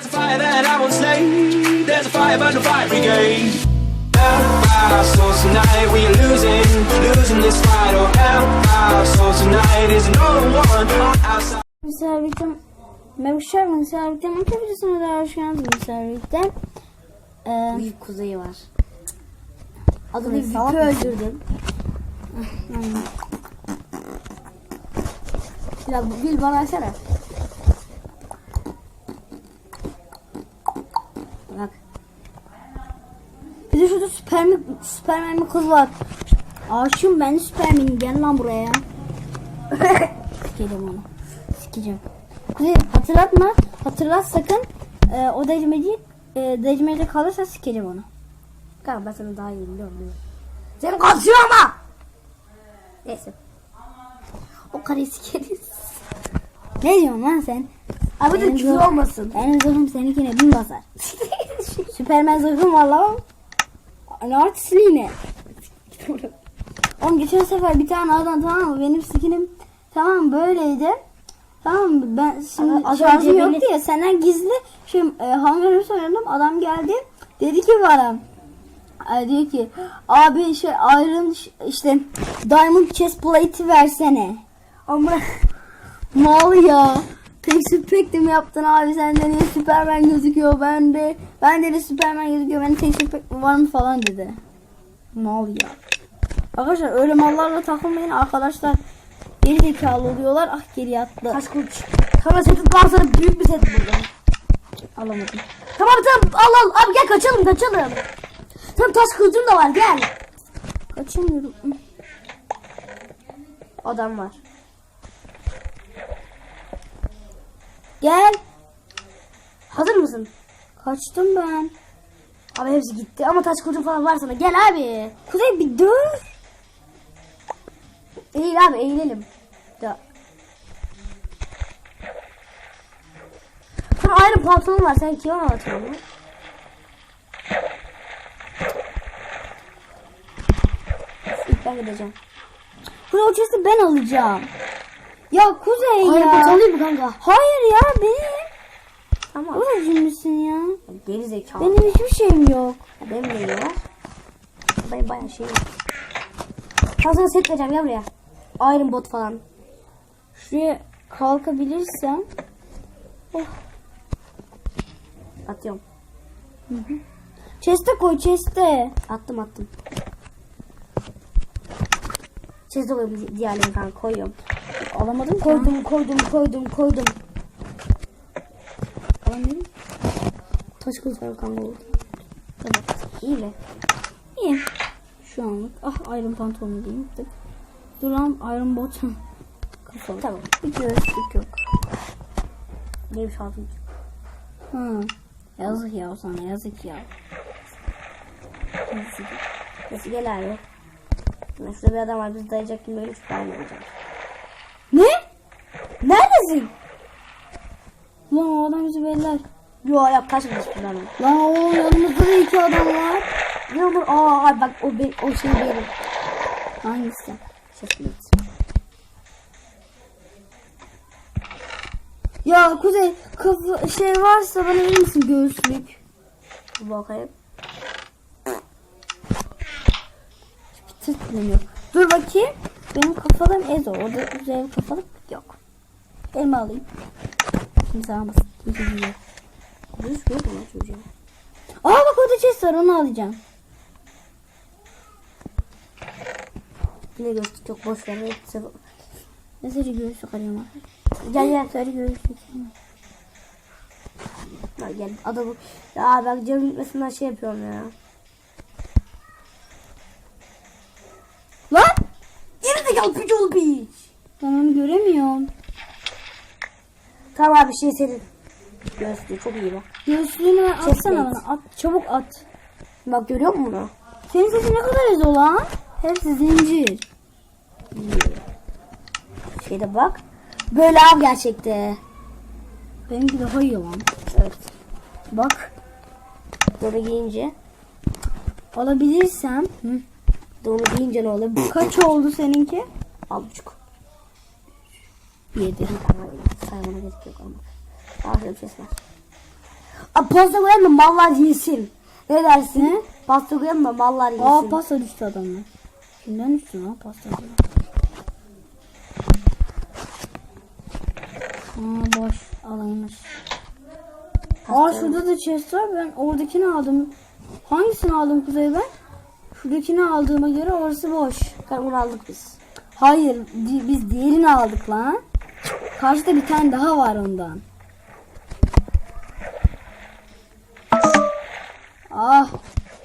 There's a fire that I won't slay. There's a fire burn the fire brigade. Our souls tonight, we are losing, losing this fight. Our souls tonight is no one on our side. Mesela birlikte Mevşer mi? Mesela birlikte Mevşer videosuna da hoş geldiniz. Birlikte ee, Büyük kuzeyi var. Adını mısın? öldürdüm. Ya Bil bana versene. Bak. De şurada Süpermen, Süpermen bir kız var. Aşığım ben de Süpermen'im. Gel lan buraya. Sikeceğim onu. Sikeceğim. Kuzey hatırlatma. Hatırlat sakın. Ee, o decmeci e, decmeci kalırsa sikeceğim onu. Kanka ben sana daha iyi biliyorum. Seni kaçıyor ama. Neyse. O karıyı sikeriz. Ne diyorsun lan sen? Abi de küfür olmasın. Benim zırhım seninkine bin basar. Süpermen zırhım var lan. Ne artistliğine. Oğlum geçen sefer bir tane adam tamam mı benim skinim tamam böyleydi. Tamam mı ben şimdi az şarjım önce yoktu ya senden gizli şey e, hangarı söyledim adam geldi dedi ki bana e, diyor ki abi şey iron ş- işte diamond chest plate'i versene. Ama mal ya. De mi yaptın abi sende niye Superman gözüküyor ben de ben de Superman gözüküyor texture pack mi var mı falan dedi. Mal ya. Arkadaşlar öyle mallarla takılmayın arkadaşlar. Geri zekalı oluyorlar. Ah geri yattı. Taş kılıç. Sana seti daha büyük bir set buldum. Alamadım. Tamam tamam al al abi gel kaçalım kaçalım. Sen taş kılıcın da var gel. Kaçamıyorum. Adam var. Gel. Hazır mısın? Kaçtım ben. Abi hepsi gitti ama taş kılıcın falan var sana. Gel abi. Kuzey bir dur. Eğil abi eğilelim. Ya. Sana ayrı pantolon var. Sen kime anlatıyorsun bunu? İlk ben gideceğim. O chest'i ben alacağım. Ya Kuzey Ayrı ya. pantolon mu kanka? Hayır ya benim. Tamam. Kuzey cimrisin ya. Geri zekalı. Benim hiçbir şeyim yok. Benim de var. Benim bayağı şey. Ben sana set vereceğim gel buraya. Iron bot falan. Şuraya kalkabilirsem. Atıyorum. Chest'e koy chest'e. Attım attım. Çizdi koyuyorum diğerlerini kanka koyuyorum. Alamadım. Koydum koydum koydum koydum. Alamadım. Taş kılıç var kanka oldu. Evet. İyi mi? İyi. Şu anlık. Ah Iron pantolonu giyeyim. Tık. Dur lan Iron bot. Kafalı. Tamam. Bir göğüslük yok. Neymiş altın? Hı. Yazık ya sana yazık ya. Yazık. Neyse gel abi. Şurada bir adam var biz dayayacak gibi böyle şüphe olmayacağım. Ne? Neredesin? Lan o adam bizi beller. Yo kaç kılıç buradan. Lan oğlum yanımızda da iki adam var. Ne olur aa bak o, be, o şey benim. Hangisi? Şefkilik. Ya Kuzey kafa şey varsa bana verir misin göğüslük? Bakayım. Tırtılım yok. Dur bakayım. Benim kafalım Ezo. Orada güzel bir kafalık yok. Elma alayım. Kimse almasın. Kimse yiyor. Düz yok mu çocuğa? Aa bak orada chest var onu alacağım. Yine göğüslük yok boş ver. Hepsi... Ne sarı göğüslük arıyorum abi. Gel gel. Sarı göğüslük. Bak gel. Adamı. Ya bak canım gitmesinden şey yapıyorum ya. Lan! De gel piç. Ben onu göremiyorum. Tamam abi şey senin. Göğüslüğü çok iyi bak. Göğüslüğünü ben atsana bana. At, çabuk at. Bak görüyor musun bunu? Senin sesin ne kadar Ezo lan? Hepsi zincir. Şeyde bak. Böyle av gerçekte. Benimki daha iyi lan. Evet. Bak. Böyle giyince. Alabilirsem. Hı. Doğru giyince ne oluyor? Kaç oldu seninki? Al buçuk. Yedi. Saymana gerek yok ama. Ses var. Aa, pasta koyalım da mallar yesin. Ne dersin? Pasta koyalım da mallar yesin. Aa pasta düştü adamlar. Kimden düştü lan pasta? Aa boş alanmış. Aa şurada da chest var. Ben oradakini aldım. Hangisini aldım Kuzey ben? Şuradakini aldığıma göre orası boş. Bunu aldık biz. Hayır di- biz diğerini aldık lan. Karşıda bir tane daha var ondan. Ah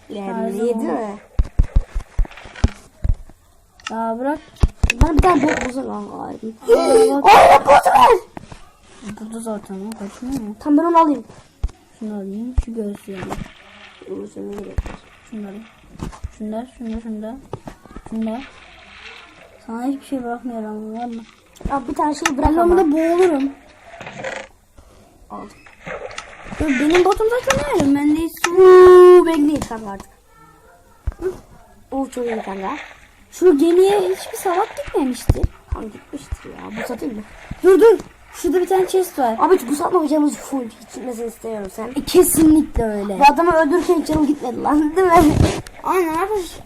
Yani yedi mi? ya bırak. Bana bir tane bot bulsana kanka. Aa, Aynen botu ver. Burada zaten o kaçmıyor mu? Tam ben onu alayım. Şunu alayım. Şu göğsü yani. Dur, şunu vereyim. Şunlar, şunlar, şunlar. Şunlar. Sana hiçbir şey bırakmıyorum var mı? Abi bir tane şey Ben bırak ama. onda boğulurum. Aldım. Dur, benim botum zaten yerim. Ben de su. Uuu bekleyin kanka artık. Uuu çok iyi kanka. Şu gemiye hiçbir salak gitmemişti. Kanka gitmiştir ya. Bu satayım mı? Dur dur. Şurada bir tane chest var. Abi bu satmayacağımız full. Hiç gitmesini istemiyorum sen. E, kesinlikle öyle. Bu adamı öldürürken hiç canım gitmedi lan değil mi? Aynen arkadaş,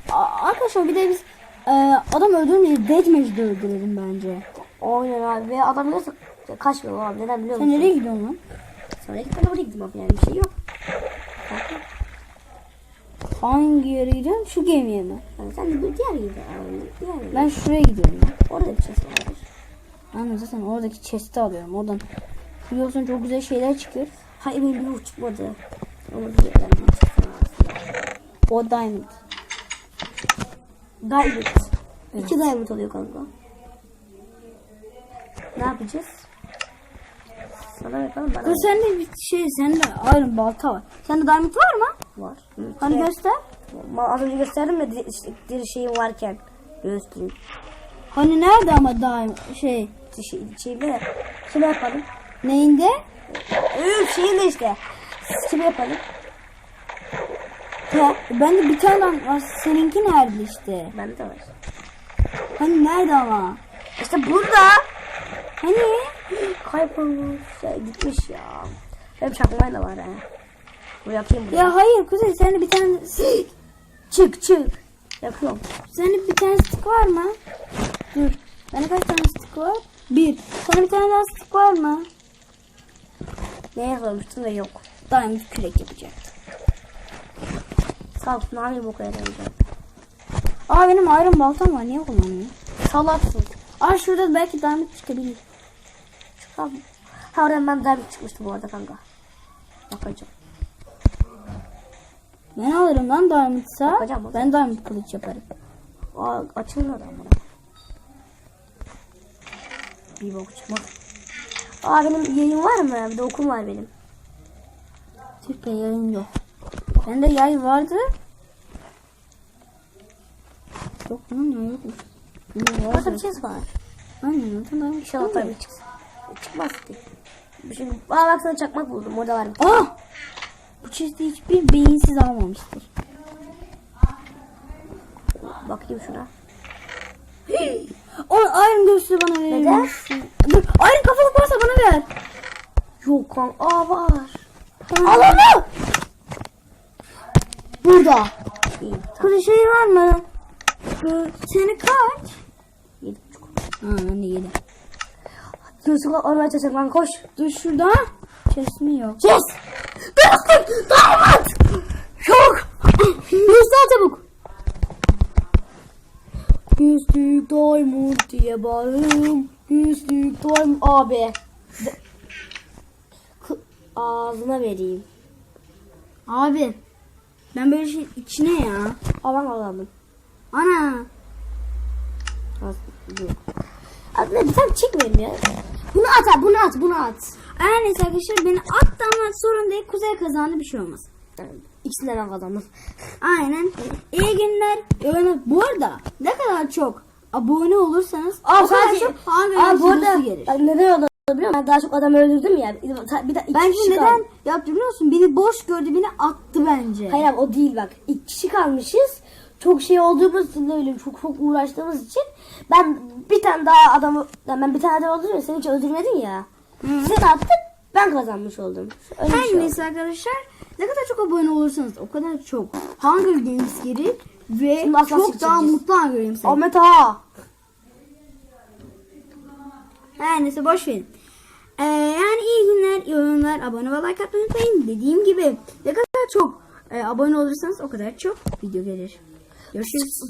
arkadaşlar bir de biz e, adam öldürmeyiz. Deathmatch'de öldürelim bence. Aynen abi. Ve adam gelirse kaçmıyor abi. Neden biliyor Sen musun? nereye gidiyorsun lan? Sonra git ben oraya gittim abi yani bir şey yok. Hangi yere gidiyorsun? Şu gemiye mi? Yani sen de bir diğer yere. Diğer yere. Ben şuraya gidiyorum. Orada bir şey vardır. Aynen zaten oradaki chest'i alıyorum. Oradan biliyorsun çok güzel şeyler çıkıyor. Hayır çıksın aslında. O diamond. Diamond. İki diamond oluyor kanka. Ne yapacağız? Sana yapalım bana Dur sende bir şey, sende iron balta var. Sende diamond var mı? var. Hı, Hani şey- göster. Az önce gösterdim ya işte şeyim varken. Göstereyim. Hani nerede ama diamond şey Şey, şeyde. Şunu yapalım. neyinde? Üf şeyin de işte. Şunu yapalım. Ya, bende bir tane var. Seninki nerede işte? Bende de var. Hani nerede ama? İşte burada. Hani? Kaybolmuş. Ya, gitmiş ya. Benim çakmağım da var ha. Bu yakayım bunu. Ya hayır Kuzey sende bir tane çık çık. Yakıyorum. sende bir tane stick var mı? Dur. Bende kaç tane stick var? Bir. Sana bir tane daha stick var mı? Neye sormuştun da yok. Diamond kürek yapacaktım. Sağ olsun hangi boku yarayacak? Aa benim iron baltam var. Niye kullanmıyorum? Salaksın. Aa şurada belki diamond çıkabilir. Çıkar. Ha oradan ben diamond çıkmıştı bu arada kanka. Bakacağım. Ben alırım lan diamond'sa. Bakacağım, bakacağım. Ben diamond kılıç yaparım. Aa açılmıyor ama. Bir bok çıkmadı. Aa benim yayın var mı? Bir de okum var benim. Türkiye yayın yok. Bende yay vardı. Yok lan Burada vardı. bir şey var. Aynen diamond İnşallah çıkıyor. tabii çıksın. Çıkmaz ki. Şimdi, aa bak sana çakmak buldum. Orada var bir Aa! Bu chest'i hiçbir beyinsiz almamıştır. Bakayım şuna. O iron göğsü bana verir Neden? Dur iron kafalık varsa bana ver. Yok kan. Aa var. Al onu. Burada. İyi. Kızı şey var mı? Ee, Seni kaç? Yedi buçuk. Ha ben de yedim. Yusuf'la oraya çalışalım lan koş. Dur şurada. Chest mi yok? Yes. Dostum. Diamond. Yok. Göster çabuk. Yüzlük diamond diye bağırırım. Yüzlük diamond. Abi. Ağzına vereyim. Abi. Ben böyle şey içine ya. Alan alalım. Ana. Yok. Abi tane çekmeyelim ya. Bunu at abi, bunu at, bunu at. Her neyse arkadaşlar beni attı ama sorun değil. Kuzey kazandı bir şey olmaz. Yani ikisini de ben kazandım. Aynen. İyi günler. Yani bu arada ne kadar çok abone olursanız Aa, o kadar sadece, çok aa, bu arada gelir. bak neden oldu biliyor musun? Ben daha çok adam öldürdüm ya. Bir de iki Bence kişi neden kaldı. yaptı biliyor musun? Beni boş gördü beni attı bence. Hayır abi o değil bak. İki kişi kalmışız. Çok şey olduğumuz için öyle çok çok uğraştığımız için ben bir tane daha adamı yani ben bir tane adam öldürdüm sen hiç öldürmedin ya. Sen attın Ben kazanmış oldum. Öyle bir Her şey oldu. neyse arkadaşlar ne kadar çok abone olursanız o kadar çok Hunger Games gelir ve Şimdi çok daha seçeceğiz. mutlu Hunger Games. Ahmet Ağa. Her neyse boş verin. Ee, yani iyi günler, iyi oyunlar, abone ve like atmayı unutmayın. Dediğim gibi ne kadar çok e, abone olursanız o kadar çok video gelir. Görüşürüz.